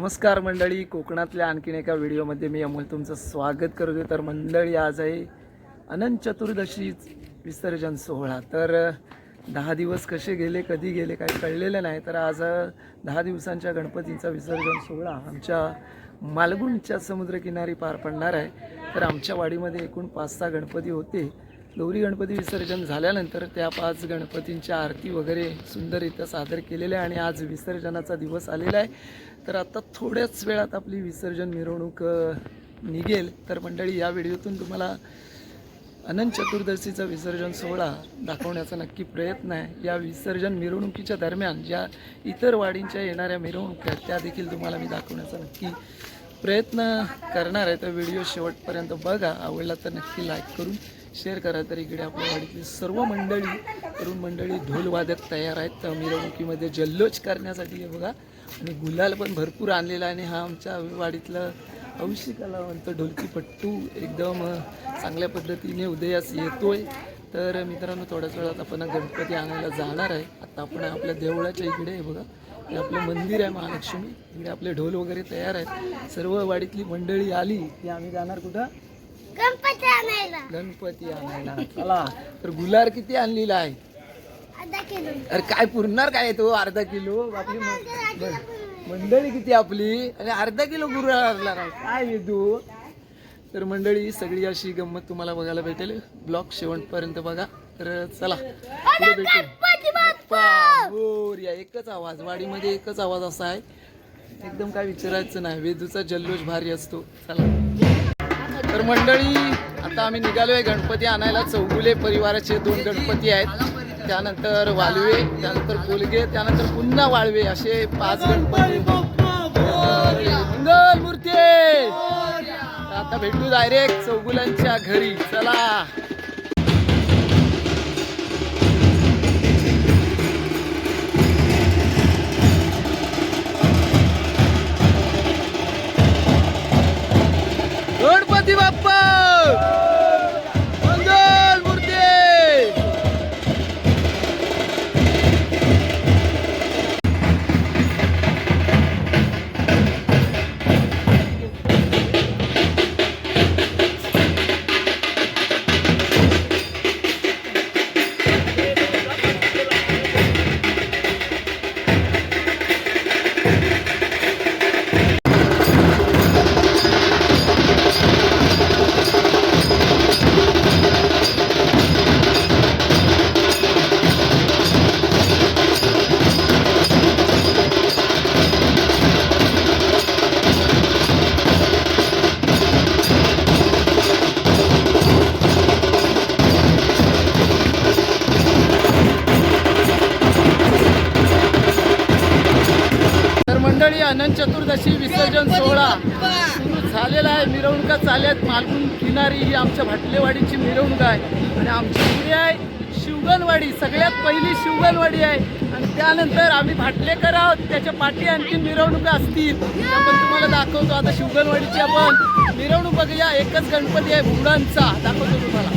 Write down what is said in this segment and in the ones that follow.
नमस्कार मंडळी कोकणातल्या आणखीन एका व्हिडिओमध्ये मी अमोल तुमचं स्वागत करतो तर मंडळी आज आहे अनंत चतुर्दशी विसर्जन सोहळा. तर दहा दिवस कसे गेले कधी गेले काही कळलेलं नाही. तर आज दहा दिवसांच्या गणपतींचा विसर्जन सोहळा आमच्या मालगुणच्या समुद्रकिनारी पार पडणार आहे. तर आमच्या वाडीमध्ये एकूण पाच सहा गणपती होते. गौरी गणपती विसर्जन झाल्यानंतर त्या पाच गणपतींच्या आरती वगैरे सुंदररित्या सादर केलेल्या आहे आणि आज विसर्जनाचा दिवस आलेला आहे. तर आत्ता थोड्याच वेळात आपली विसर्जन मिरवणूक निघेल. तर मंडळी या व्हिडिओतून तुम्हाला अनंत चतुर्दशीचा विसर्जन सोहळा दाखवण्याचा नक्की प्रयत्न आहे. या विसर्जन मिरवणुकीच्या दरम्यान ज्या इतर वाडींच्या येणाऱ्या मिरवणुका आहेत त्या देखील तुम्हाला मी दाखवण्याचा नक्की प्रयत्न करणार आहे. तर व्हिडिओ शेवटपर्यंत बघा. आवडला तर नक्की लाईक करून शेअर करा तर इकडे आपल्या वाडीतली सर्व मंडळी तरुण मंडळी ढोलवादक तयार आहेत. मिरवणुकीमध्ये जल्लोष करण्यासाठी हे बघा आणि गुलाल पण भरपूर आणलेला आहे. आणि हा आमच्या वाडीतला हौशी कलावंत ढोलकी पट्टू एकदम चांगल्या पद्धतीने उदयास येतोय. तर मित्रांनो थोड्याच वेळात आपण गणपती आणायला जाणार आहे. आता आपण आपल्या देवळाच्या इकडे आहे बघा हे आपलं मंदिर आहे महालक्ष्मी. इकडे आपले ढोल वगैरे तयार आहेत. सर्व वाडीतली मंडळी आली की आम्ही जाणार कुठं? गणपती आणायला. गणपती आणायला. चला तर गुलार किती आणलेला आहे? अर्धा किलो. अरे काय पुरणार काय तो अर्धा किलो? आपली म- म- मंडळी किती आपली? आणि अर्धा किलो आणणार आहे. काय वेदू तर मंडळी सगळी अशी गंमत तुम्हाला बघायला भेटेल. ब्लॉग शेवटपर्यंत बघा. तर चला पुढे भेटू. बाप्पा, मोरया. एकच आवाज वाडीमध्ये एकच आवाज असा आहे. एकदम काय विचारायचं नाही. वेदूचा जल्लोष भारी असतो. चला. तर मंडळी आता आम्ही निघालो आहे गणपती आणायला. चौगुले परिवाराचे दोन गणपती आहेत. त्यानंतर वालवे त्यानंतर कोलगे त्यानंतर पुन्हा वाळवे असे पाच गणपती. मंगल मूर्ती आता भेटू डायरेक्ट चौगुलांच्या घरी. चला. गणपती आमच्या भाटलेवाडीची मिरवणूक आहे. आणि आमची पुढे आहे शिवगणवाडी सगळ्यात पहिली शिवगणवाडी आहे. आणि त्यानंतर आम्ही भाटलेकर आहोत. त्याच्या पाठी आणखी मिरवणुका असतील. आपण तुम्हाला दाखवतो. आता शिवगणवाडीची आपण मिरवणूक बघूया. एकच गणपती आहे बुडांचा. दाखवतो तुम्हाला.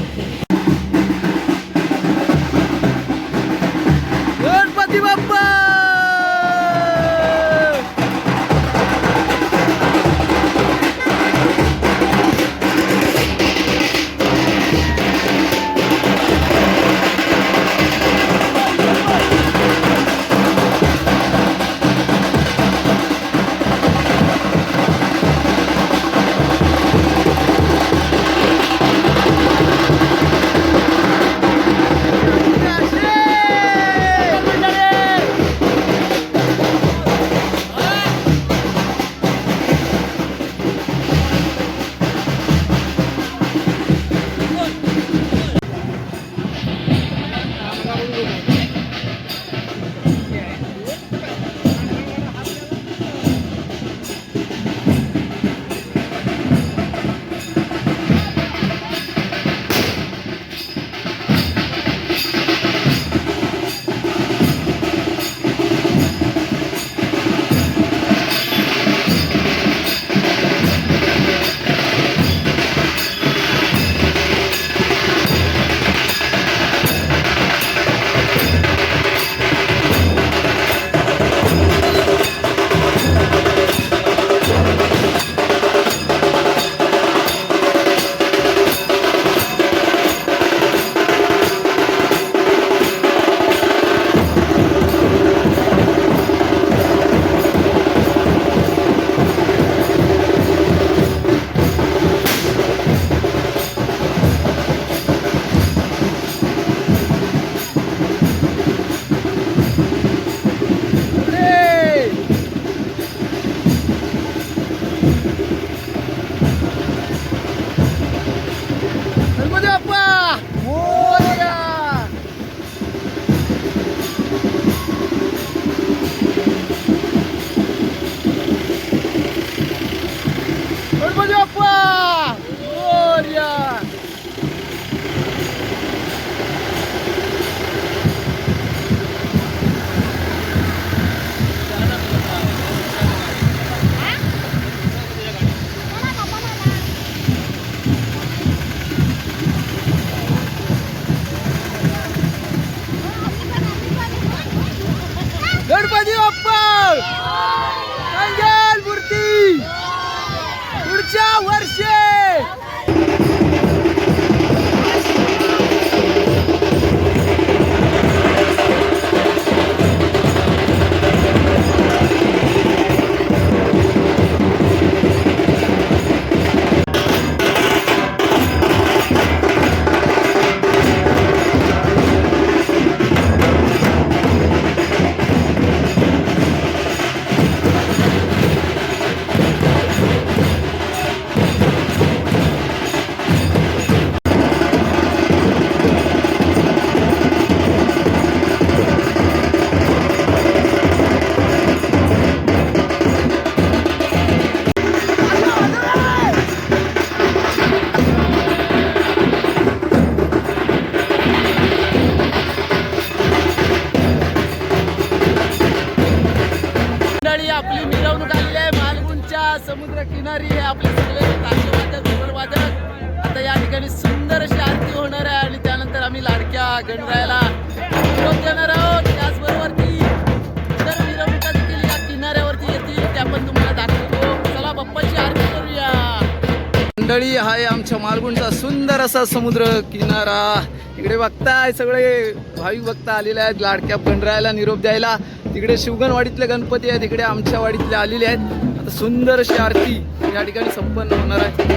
मंडळी हा आहे आमच्या मालगुणचा सुंदर असा समुद्र किनारा. इकडे बघताय सगळे भाविक भक्त आलेले आहेत लाडक्या गणरायाला निरोप द्यायला. तिकडे शिवगणवाडीतले गणपती आहेत इकडे आमच्या वाडीतले आलेले आहेत. आता सुंदर अशी आरती या ठिकाणी संपन्न होणार आहे.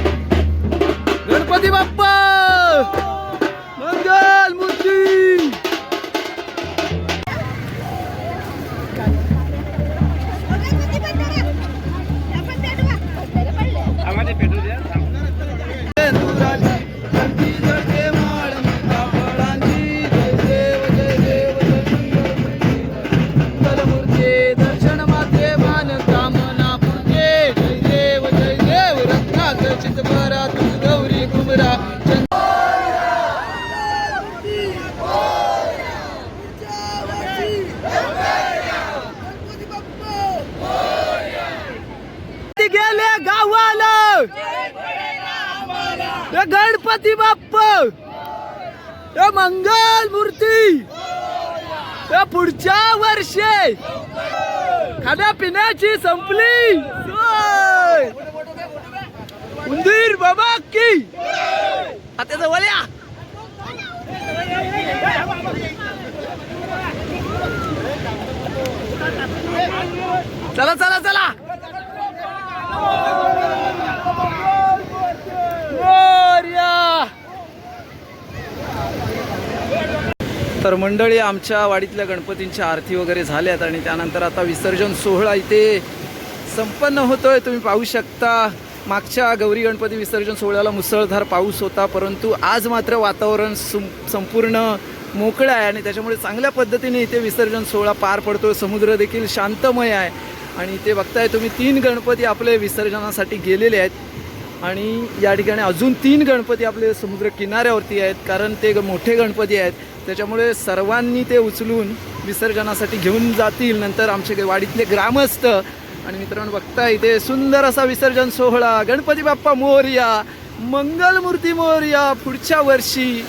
गणपती बाप्पा! मंगल मूर्ती! बेंदुराची गणपती बाप्प! मंगल मूर्ती! पुढच्या वर्षी! खाण्यापिण्याची संपली! उंदीर बाबा की! आता जवळ या चला चला चला मोरया. तर मंडळी आमच्या वाडीतल्या गणपतींच्या आरती वगैरे झाल्यात आणि त्यानंतर आता विसर्जन सोहळा इथे संपन्न होतोय. तुम्ही पाहू शकता मागच्या गौरी गणपती विसर्जन सोहळ्याला मुसळधार पाऊस होता परंतु आज मात्र वातावरण संपूर्ण मोकळं आहे आणि त्याच्यामुळे चांगल्या पद्धतीने इथे विसर्जन सोहळा पार पडतो समुद्र देखील शांतमय आहे आणि इथे बघताय तुम्ही तीन गणपती आपले विसर्जनासाठी गेलेले आहेत आणि या ठिकाणी अजून तीन गणपती आपले समुद्र किनाऱ्यावरती आहेत कारण ते ग- मोठे गणपती आहेत. त्याच्यामुळे सर्वांनी ते उचलून विसर्जनासाठी घेऊन जातील. नंतर आमचे वाडीतले ग्रामस्थ आणि मित्रांनो बघता इथे सुंदर असा विसर्जन सोहळा. गणपती बाप्पा मोरया मंगलमूर्ती मोरया पुढच्या वर्षी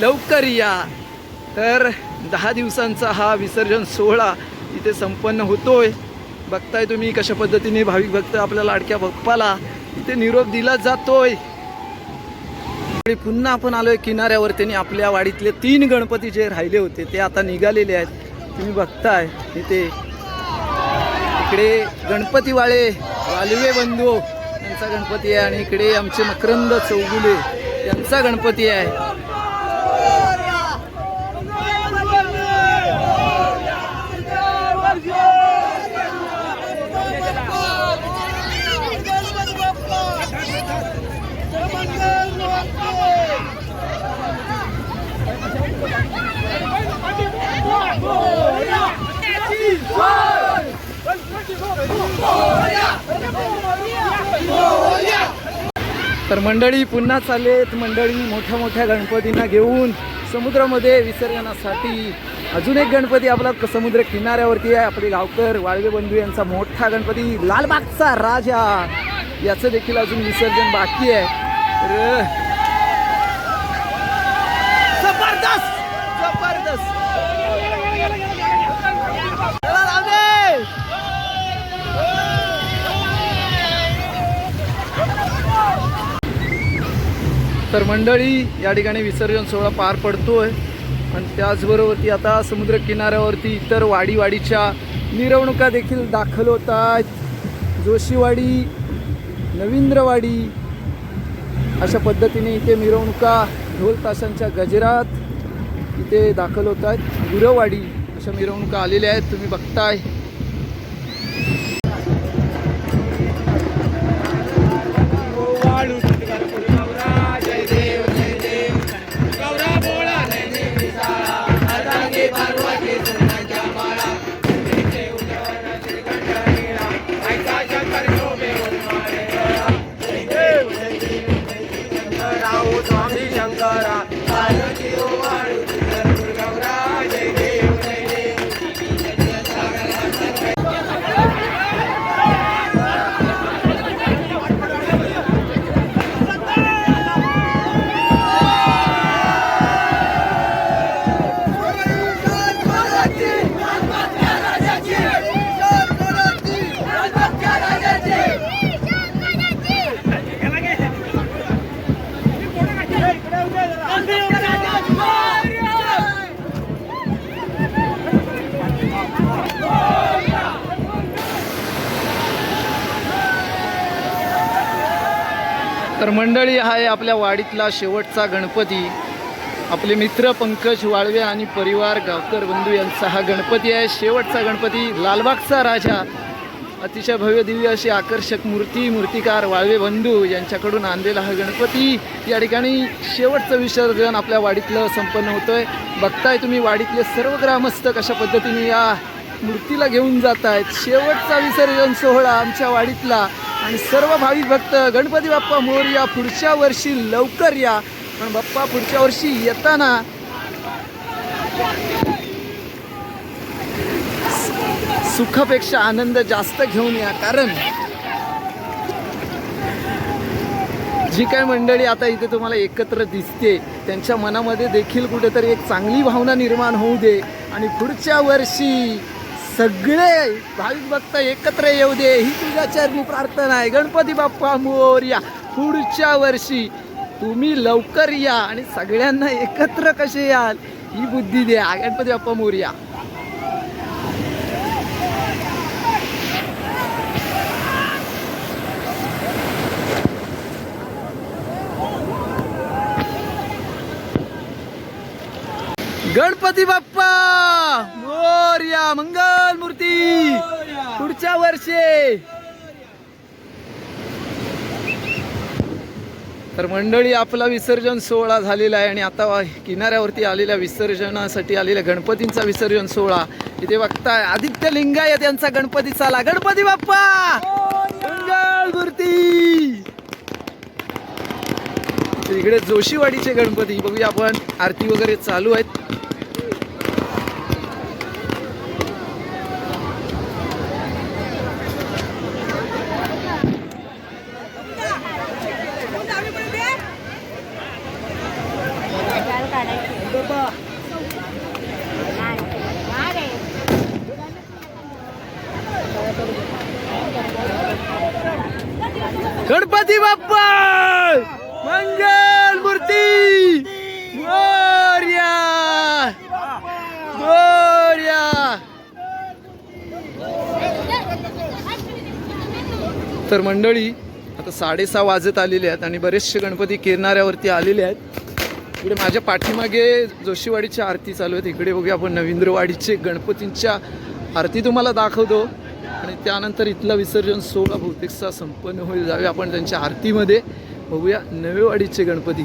लवकर या. तर दहा दिवसांचा हा विसर्जन सोहळा इथे संपन्न होतोय. बघताय तुम्ही कशा पद्धतीने भाविक भक्त आपल्या लाडक्या बाप्पाला इथे निरोप दिला जातोय. पुन्हा आपण आलोय किनाऱ्यावरती आणि आपल्या वाडीतले तीन गणपती जे राहिले होते ते आता निघालेले आहेत. तुम्ही बघताय इथे इकडे गणपतीवाळे वालवे बंधू यांचा गणपती आहे आणि इकडे आमचे मकरंद चौगुले यांचा गणपती आहे. तर मंडळी पुन्हा चालेत मंडळी मोठ्या मोठ्या गणपतींना घेऊन समुद्रामध्ये विसर्जनासाठी. अजून एक गणपती आपला समुद्र किनाऱ्यावरती आहे. आपले गावकर वाळवे बंधू यांचा मोठा गणपती लालबागचा राजा. याचं देखील अजून विसर्जन बाकी आहे. तर जबरदस्त! जबरदस्त! तर मंडळी या ठिकाणी विसर्जन सोहळा पार पडतोय. आणि त्याचबरोबर ती आता समुद्र किनाऱ्यावरती इतर वाडीवाडीच्या मिरवणुका देखील दाखल होत आहेत. जोशीवाडी नवींद्रवाडी अशा पद्धतीने इथे मिरवणुका ढोल ताशांच्या गजरात इथे दाखल होत आहेत. गुरवाडी अशा मिरवणुका आलेल्या आहेत तुम्ही बघताय. तर मंडळी हा आहे आपल्या वाडीतला शेवटचा गणपती. आपले मित्र पंकज वाळवे आणि परिवार गावकर बंधू यांचा हा गणपती आहे. शेवटचा गणपती लालबागचा राजा. अतिशय भव्य दिव्य अशी आकर्षक मूर्ती मूर्तिकार वाळवे बंधू यांच्याकडून आणलेला हा गणपती. या ठिकाणी शेवटचं विसर्जन आपल्या वाडीतलं संपन्न होतं आहे बघताय तुम्ही वाडीतले सर्व ग्रामस्थ कशा पद्धतीने या मूर्तीला घेऊन जात आहेत शेवटचा विसर्जन सोहळा आमच्या वाडीतला. आणि सर्व भाविक भक्त गणपती बाप्पा मोरया पुढच्या वर्षी लवकर या. पण बाप्पा पुढच्या वर्षी येताना सुखापेक्षा आनंद जास्त घेऊन या कारण जी काय मंडळी आता इथे तुम्हाला एकत्र दिसते त्यांच्या मनामध्ये देखील कुठेतरी एक चांगली भावना निर्माण होऊ दे. आणि पुढच्या वर्षी सगळे भाविक भक्त एकत्र येऊ दे. ही तुझ्या चरणी प्रार्थना आहे. गणपती बाप्पा मोर्या पुढच्या वर्षी तुम्ही लवकर या आणि सगळ्यांना एकत्र कसे याल? ही बुद्धी द्या. गणपती बाप्पा मोर्या गणपती बाप्पा! मोर्या मंगल मूर्ती पुढच्या वर्षे! तर मंडळी आपला विसर्जन सोहळा झालेला आहे आणि आता किनाऱ्यावरती आलेल्या विसर्जनासाठी आलेल्या गणपतींचा विसर्जन सोहळा. इथे बघताय आदित्य लिंगायत यांचा गणपती चाला. गणपती बाप्पा! मंगल मूर्ती इकडे जोशीवाडीचे गणपती. बघूया आपण आरती वगैरे चालू आहेत. गणपती बाप्पा! मंगल मूर्ती! मोर्या! मोर्या! तर मंडळी आता साडेसहा वाजत आलेले आहेत आणि बरेचसे गणपती किनाऱ्यावरती आलेले आहेत. इकडे माझ्या पाठीमागे जोशीवाडीची आरती चालू आहेत इकडे बघूया आपण नवींद्रवाडीचे गणपतींच्या आरती तुम्हाला दाखवतो. आणि त्यानंतर इथला विसर्जन सोहळा बहुतेकसा संपन्न होईल. जावे आपण त्यांच्या आरतीमध्ये. बघूया नवेवाडीचे गणपती.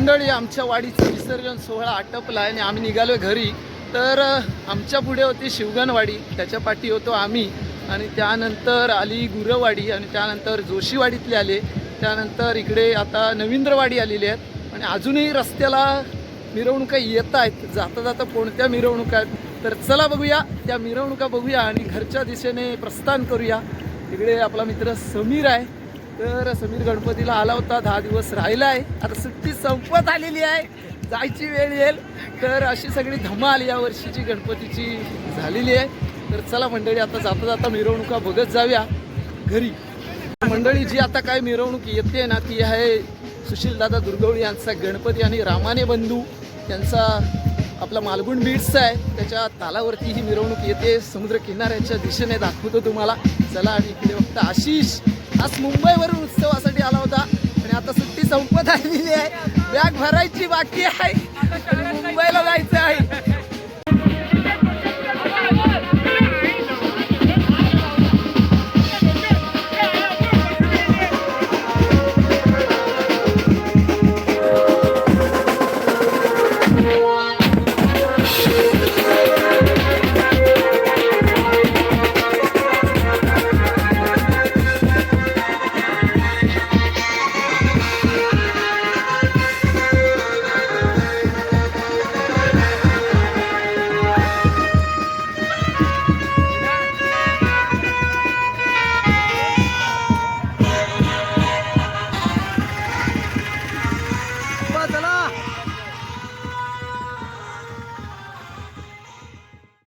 मंडळी आमच्या वाडीचं विसर्जन सोहळा आटपला आणि आम्ही निघालो घरी. तर आमच्या पुढे होती शिवगणवाडी त्याच्या पाठी होतो आम्ही. आणि त्यानंतर आली गुरवाडी आणि त्यानंतर जोशीवाडीतले आले. त्यानंतर इकडे आता नवींद्रवाडी आलेली आहेत. आणि अजूनही रस्त्याला मिरवणुका येत आहेत. जाता जाता कोणत्या मिरवणुका आहेत? तर चला बघूया. त्या मिरवणुका बघूया आणि घरच्या दिशेने प्रस्थान करूया. इकडे आपला मित्र समीर आहे. तर समीर गणपतीला आला होता दहा दिवस राहिला आहे आता सुट्टी संपत आलेली आहे. जायची वेळ येईल. तर अशी सगळी धमाल या वर्षीची गणपतीची झालेली आहे. तर चला मंडळी आता जाता जाता मिरवणुका बघत जाऊया. घरी. मंडळी जी आता काय मिरवणूक येते ना ती आहे सुशीलदादा दुर्गवळी यांचा गणपती आणि रामाने बंधू. त्यांचा आपला मालगुण बीड्सचा आहे. त्याच्या तालावरती ही मिरवणूक येते. समुद्र किनाऱ्याच्या दिशेने दाखवतो तुम्हाला. चला आणि इकडे फक्त आशिष. आज मुंबईवरून उत्सवासाठी आला होता. आणि आता सुट्टी संपत आलेली आहे. बॅग भरायची बाकी आहे. मुंबईला जायचं आहे.